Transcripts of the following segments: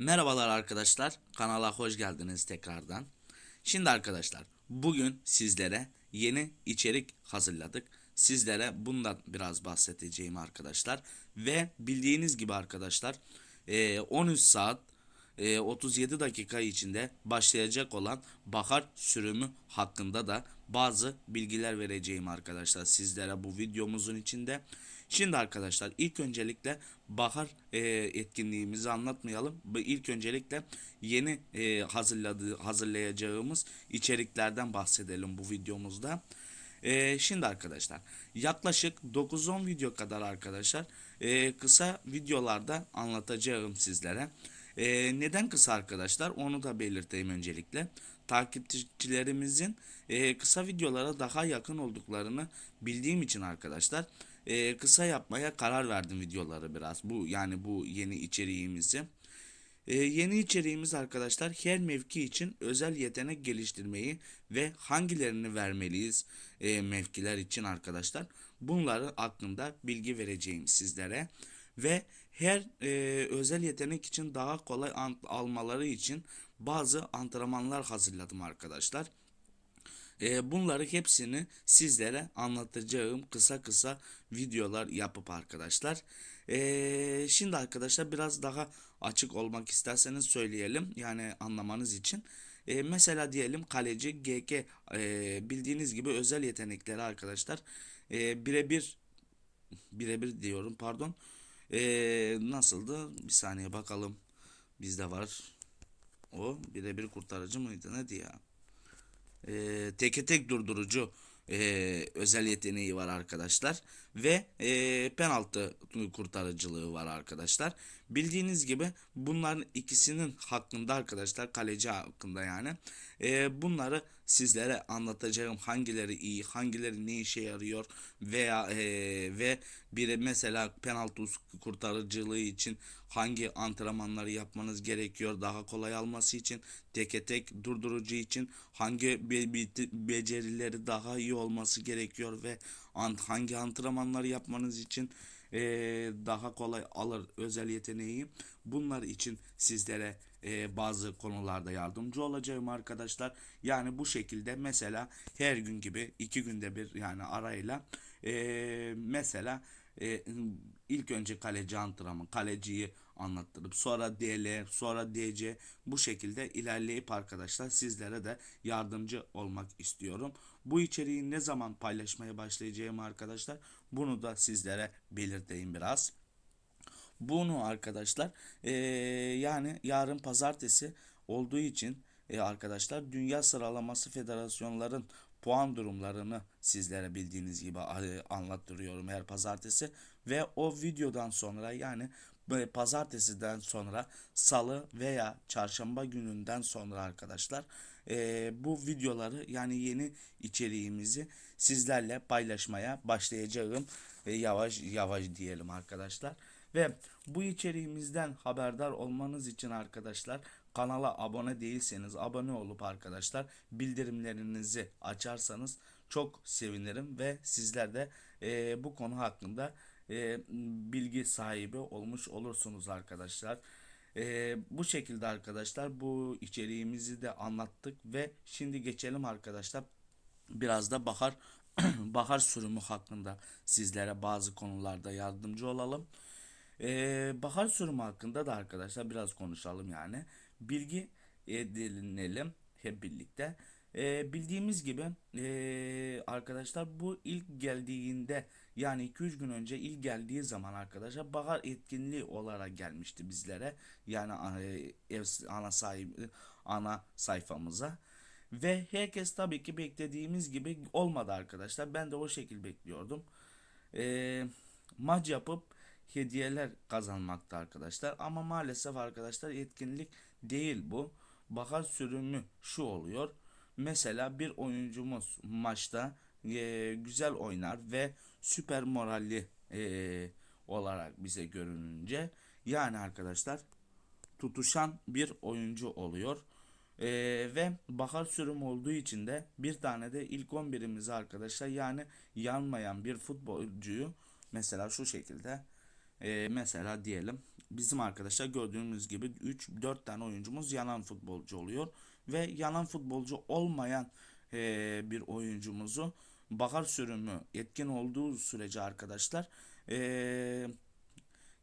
Merhabalar arkadaşlar, kanala hoş geldiniz tekrardan. Şimdi arkadaşlar, bugün sizlere yeni içerik hazırladık. Sizlere bundan biraz bahsedeceğim arkadaşlar. Ve bildiğiniz gibi arkadaşlar, e, 13 saat e, 37 dakika içinde başlayacak olan bahar sürümü hakkında da bazı bilgiler vereceğim arkadaşlar sizlere bu videomuzun içinde. Şimdi arkadaşlar ilk öncelikle bahar e, etkinliğimizi anlatmayalım. İlk öncelikle yeni e, hazırladığı hazırlayacağımız içeriklerden bahsedelim bu videomuzda. E, şimdi arkadaşlar yaklaşık 9-10 video kadar arkadaşlar e, kısa videolarda anlatacağım sizlere. E, neden kısa arkadaşlar onu da belirteyim öncelikle. Takipçilerimizin e, kısa videolara daha yakın olduklarını bildiğim için arkadaşlar e, kısa yapmaya karar verdim videoları biraz. Bu yani bu yeni içeriğimizi. E, yeni içeriğimiz arkadaşlar her mevki için özel yetenek geliştirmeyi ve hangilerini vermeliyiz e, mevkiler için arkadaşlar. Bunları hakkında bilgi vereceğim sizlere ve her e, özel yetenek için daha kolay almaları için bazı antrenmanlar hazırladım arkadaşlar. E, bunları hepsini sizlere anlatacağım kısa kısa videolar yapıp arkadaşlar. E, şimdi arkadaşlar biraz daha açık olmak isterseniz söyleyelim yani anlamanız için. E, mesela diyelim kaleci GK e, bildiğiniz gibi özel yetenekleri arkadaşlar e, birebir birebir diyorum pardon. E, nasıldı? Bir saniye bakalım. Bizde var. O birebir kurtarıcı mıydı? Neydi ya? e, teke tek durdurucu e, özel yeteneği var arkadaşlar ve e, penaltı kurtarıcılığı var arkadaşlar. Bildiğiniz gibi bunların ikisinin hakkında arkadaşlar kaleci hakkında yani e, bunları sizlere anlatacağım hangileri iyi hangileri ne işe yarıyor veya e, ve bir mesela penaltı kurtarıcılığı için hangi antrenmanları yapmanız gerekiyor daha kolay alması için teke tek durdurucu için hangi be- be- becerileri daha iyi olması gerekiyor ve hangi antrenmanları yapmanız için e, daha kolay alır özel yeteneği. Bunlar için sizlere e, bazı konularda yardımcı olacağım arkadaşlar. Yani bu şekilde mesela her gün gibi iki günde bir yani arayla e, mesela e, ilk önce kaleci antrenman kaleciyi anlattırıp sonra DL sonra DC bu şekilde ilerleyip arkadaşlar sizlere de yardımcı olmak istiyorum. Bu içeriği ne zaman paylaşmaya başlayacağım arkadaşlar bunu da sizlere belirteyim biraz. Bunu arkadaşlar eee, yani yarın pazartesi olduğu için e, arkadaşlar Dünya Sıralaması Federasyonların puan durumlarını sizlere bildiğiniz gibi anlattırıyorum her pazartesi ve o videodan sonra yani pazartesiden sonra salı veya çarşamba gününden sonra arkadaşlar e, bu videoları yani yeni içeriğimizi sizlerle paylaşmaya başlayacağım e, yavaş yavaş diyelim arkadaşlar. Ve bu içeriğimizden haberdar olmanız için arkadaşlar kanala abone değilseniz abone olup arkadaşlar bildirimlerinizi açarsanız çok sevinirim ve sizler de e, bu konu hakkında e, bilgi sahibi olmuş olursunuz arkadaşlar. E, bu şekilde arkadaşlar bu içeriğimizi de anlattık ve şimdi geçelim arkadaşlar biraz da bahar bahar sürümü hakkında sizlere bazı konularda yardımcı olalım. Ee, bahar sürümü hakkında da arkadaşlar biraz konuşalım yani. Bilgi edinelim hep birlikte. Ee, bildiğimiz gibi ee, arkadaşlar bu ilk geldiğinde yani 2-3 gün önce ilk geldiği zaman arkadaşlar bahar etkinliği olarak gelmişti bizlere. Yani e, ev ana sahibi ana sayfamıza. Ve herkes tabii ki beklediğimiz gibi olmadı arkadaşlar. Ben de o şekil bekliyordum. Ee, maç yapıp hediyeler kazanmakta arkadaşlar. Ama maalesef arkadaşlar etkinlik değil bu. Bahar sürümü şu oluyor. Mesela bir oyuncumuz maçta e, güzel oynar ve süper moralli e, olarak bize görününce yani arkadaşlar tutuşan bir oyuncu oluyor. Ee, ve bahar sürümü olduğu için de bir tane de ilk 11'imizi arkadaşlar yani yanmayan bir futbolcuyu mesela şu şekilde e, mesela diyelim bizim arkadaşlar gördüğümüz gibi 3-4 tane oyuncumuz yanan futbolcu oluyor. Ve yanan futbolcu olmayan eee, bir oyuncumuzu bakar sürümü etkin olduğu sürece arkadaşlar eee,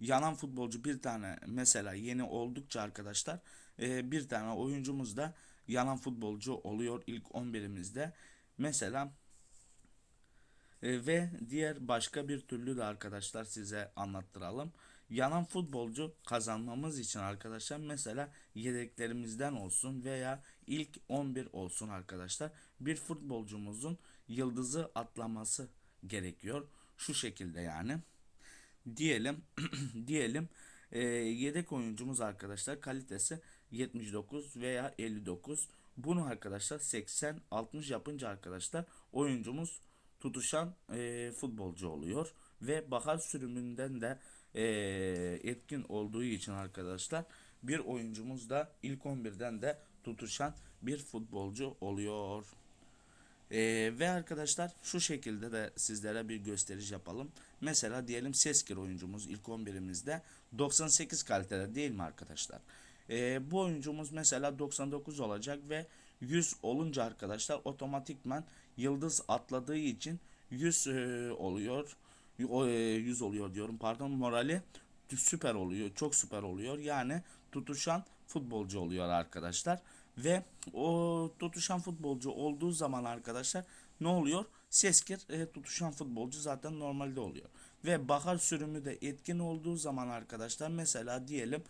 yanan futbolcu bir tane mesela yeni oldukça arkadaşlar eee, bir tane oyuncumuz da yanan futbolcu oluyor ilk 11'imizde. Mesela e, ve diğer başka bir türlü de arkadaşlar size anlattıralım. Yanan futbolcu kazanmamız için arkadaşlar mesela yedeklerimizden olsun veya ilk 11 olsun arkadaşlar. Bir futbolcumuzun yıldızı atlaması gerekiyor. Şu şekilde yani. Diyelim diyelim e, yedek oyuncumuz arkadaşlar kalitesi 79 veya 59. Bunu arkadaşlar 80 60 yapınca arkadaşlar oyuncumuz tutuşan e, futbolcu oluyor ve bakar sürümünden de e, etkin olduğu için arkadaşlar bir oyuncumuz da ilk 11'den de tutuşan bir futbolcu oluyor. Ee, ve arkadaşlar şu şekilde de sizlere bir gösteriş yapalım. Mesela diyelim Seskir oyuncumuz ilk 11'imizde 98 kalitede değil mi arkadaşlar? Ee, bu oyuncumuz mesela 99 olacak ve 100 olunca arkadaşlar otomatikman yıldız atladığı için 100 e, oluyor. O, e, 100 oluyor diyorum pardon morali süper oluyor. Çok süper oluyor. Yani tutuşan futbolcu oluyor arkadaşlar. Ve o tutuşan futbolcu olduğu zaman arkadaşlar ne oluyor? Seskir e, tutuşan futbolcu zaten normalde oluyor. Ve bakar sürümü de etkin olduğu zaman arkadaşlar mesela diyelim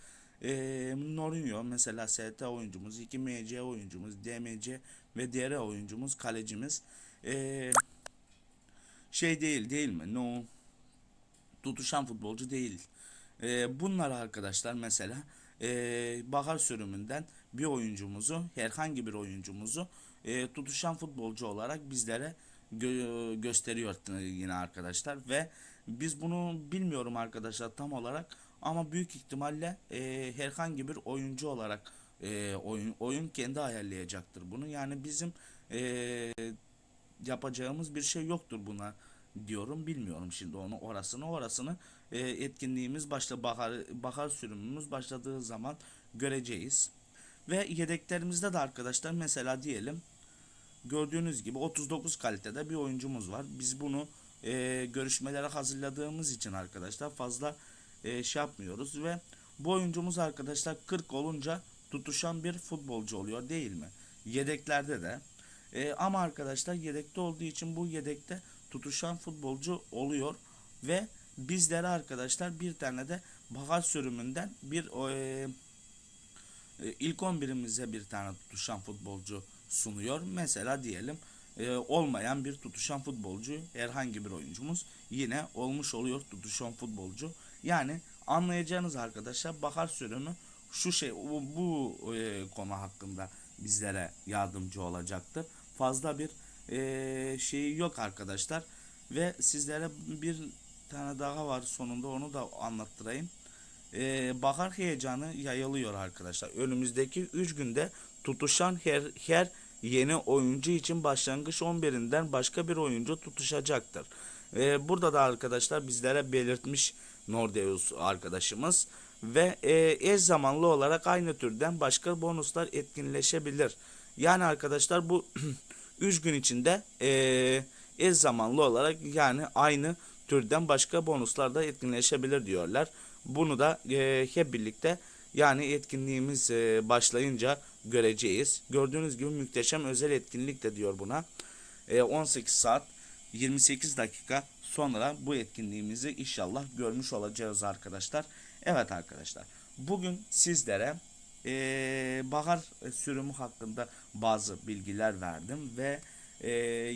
e, Norinho mesela ST oyuncumuz, 2 MC oyuncumuz, DMC ve diğer oyuncumuz, kalecimiz e, şey değil değil mi? No tutuşan futbolcu değil. E, bunlar arkadaşlar mesela e, bahar sürümünden bir oyuncumuzu herhangi bir oyuncumuzu e, tutuşan futbolcu olarak bizlere gö- gösteriyor yine arkadaşlar ve biz bunu bilmiyorum arkadaşlar tam olarak ama büyük ihtimalle e, herhangi bir oyuncu olarak e, oyun oyun kendi ayarlayacaktır bunu yani bizim e, yapacağımız bir şey yoktur buna diyorum bilmiyorum şimdi onu orasını orasını e, etkinliğimiz başla bahar bahar sürümümüz başladığı zaman göreceğiz. Ve yedeklerimizde de arkadaşlar mesela diyelim gördüğünüz gibi 39 kalitede bir oyuncumuz var. Biz bunu e, görüşmelere hazırladığımız için arkadaşlar fazla e, şey yapmıyoruz ve bu oyuncumuz arkadaşlar 40 olunca tutuşan bir futbolcu oluyor değil mi? Yedeklerde de. E, ama arkadaşlar yedekte olduğu için bu yedekte tutuşan futbolcu oluyor ve bizlere arkadaşlar bir tane de bagaj sürümünden bir e, e, ilk 11'imize bir tane tutuşan futbolcu sunuyor. Mesela diyelim e, olmayan bir tutuşan futbolcu herhangi bir oyuncumuz yine olmuş oluyor tutuşan futbolcu. Yani anlayacağınız arkadaşlar bakar sürümü şu şey bu, bu e, konu hakkında bizlere yardımcı olacaktır. Fazla bir e, şeyi yok arkadaşlar ve sizlere bir tane daha var sonunda onu da anlattırayım e, bahar heyecanı yayılıyor arkadaşlar. Önümüzdeki 3 günde tutuşan her, her yeni oyuncu için başlangıç 11'inden başka bir oyuncu tutuşacaktır. E, burada da arkadaşlar bizlere belirtmiş Nordeus arkadaşımız ve e, eş zamanlı olarak aynı türden başka bonuslar etkinleşebilir. Yani arkadaşlar bu 3 gün içinde e, eş zamanlı olarak yani aynı türden başka bonuslar da etkinleşebilir diyorlar. Bunu da e, hep birlikte yani etkinliğimiz e, başlayınca göreceğiz. Gördüğünüz gibi muhteşem özel etkinlik de diyor buna. E, 18 saat 28 dakika sonra bu etkinliğimizi inşallah görmüş olacağız arkadaşlar. Evet arkadaşlar bugün sizlere e, bahar sürümü hakkında bazı bilgiler verdim ve e,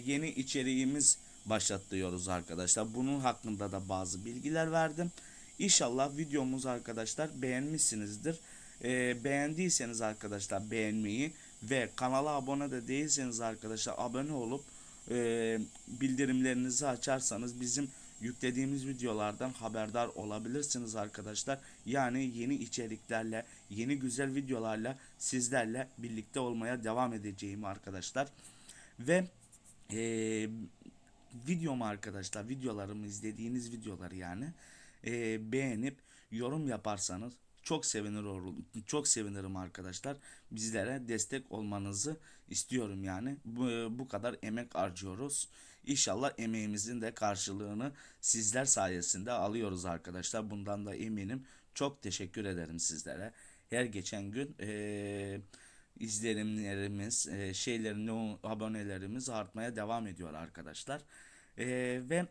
yeni içeriğimiz başlatıyoruz arkadaşlar. Bunun hakkında da bazı bilgiler verdim. İnşallah videomuz arkadaşlar beğenmişsinizdir. Ee, beğendiyseniz arkadaşlar beğenmeyi ve kanala abone de değilseniz arkadaşlar abone olup e, bildirimlerinizi açarsanız bizim yüklediğimiz videolardan haberdar olabilirsiniz arkadaşlar. Yani yeni içeriklerle, yeni güzel videolarla sizlerle birlikte olmaya devam edeceğim arkadaşlar. Ve e, videomu arkadaşlar, videolarımı izlediğiniz videoları yani e, beğenip yorum yaparsanız çok sevinir olur, çok sevinirim arkadaşlar. Bizlere destek olmanızı istiyorum yani. Bu, bu kadar emek harcıyoruz. İnşallah emeğimizin de karşılığını sizler sayesinde alıyoruz arkadaşlar. Bundan da eminim. Çok teşekkür ederim sizlere. Her geçen gün eee izlenimlerimiz, eee şeylerin, abonelerimiz artmaya devam ediyor arkadaşlar. Eee, ve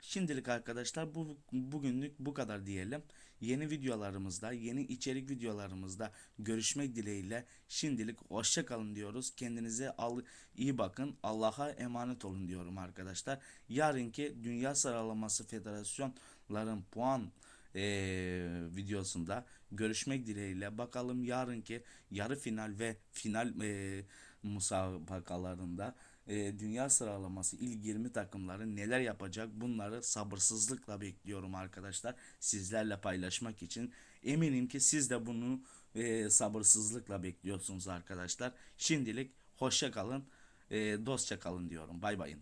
Şimdilik arkadaşlar bu bugünlük bu kadar diyelim. Yeni videolarımızda, yeni içerik videolarımızda görüşmek dileğiyle şimdilik hoşça kalın diyoruz. Kendinize al iyi bakın. Allah'a emanet olun diyorum arkadaşlar. Yarınki Dünya Sıralaması Federasyonların puan eee, videosunda görüşmek dileğiyle. Bakalım yarınki yarı final ve final eee musabakalarında e, dünya sıralaması ilk 20 takımları neler yapacak? Bunları sabırsızlıkla bekliyorum arkadaşlar sizlerle paylaşmak için. Eminim ki siz de bunu e, sabırsızlıkla bekliyorsunuz arkadaşlar. Şimdilik hoşça kalın e, dostça kalın diyorum. Bay bayın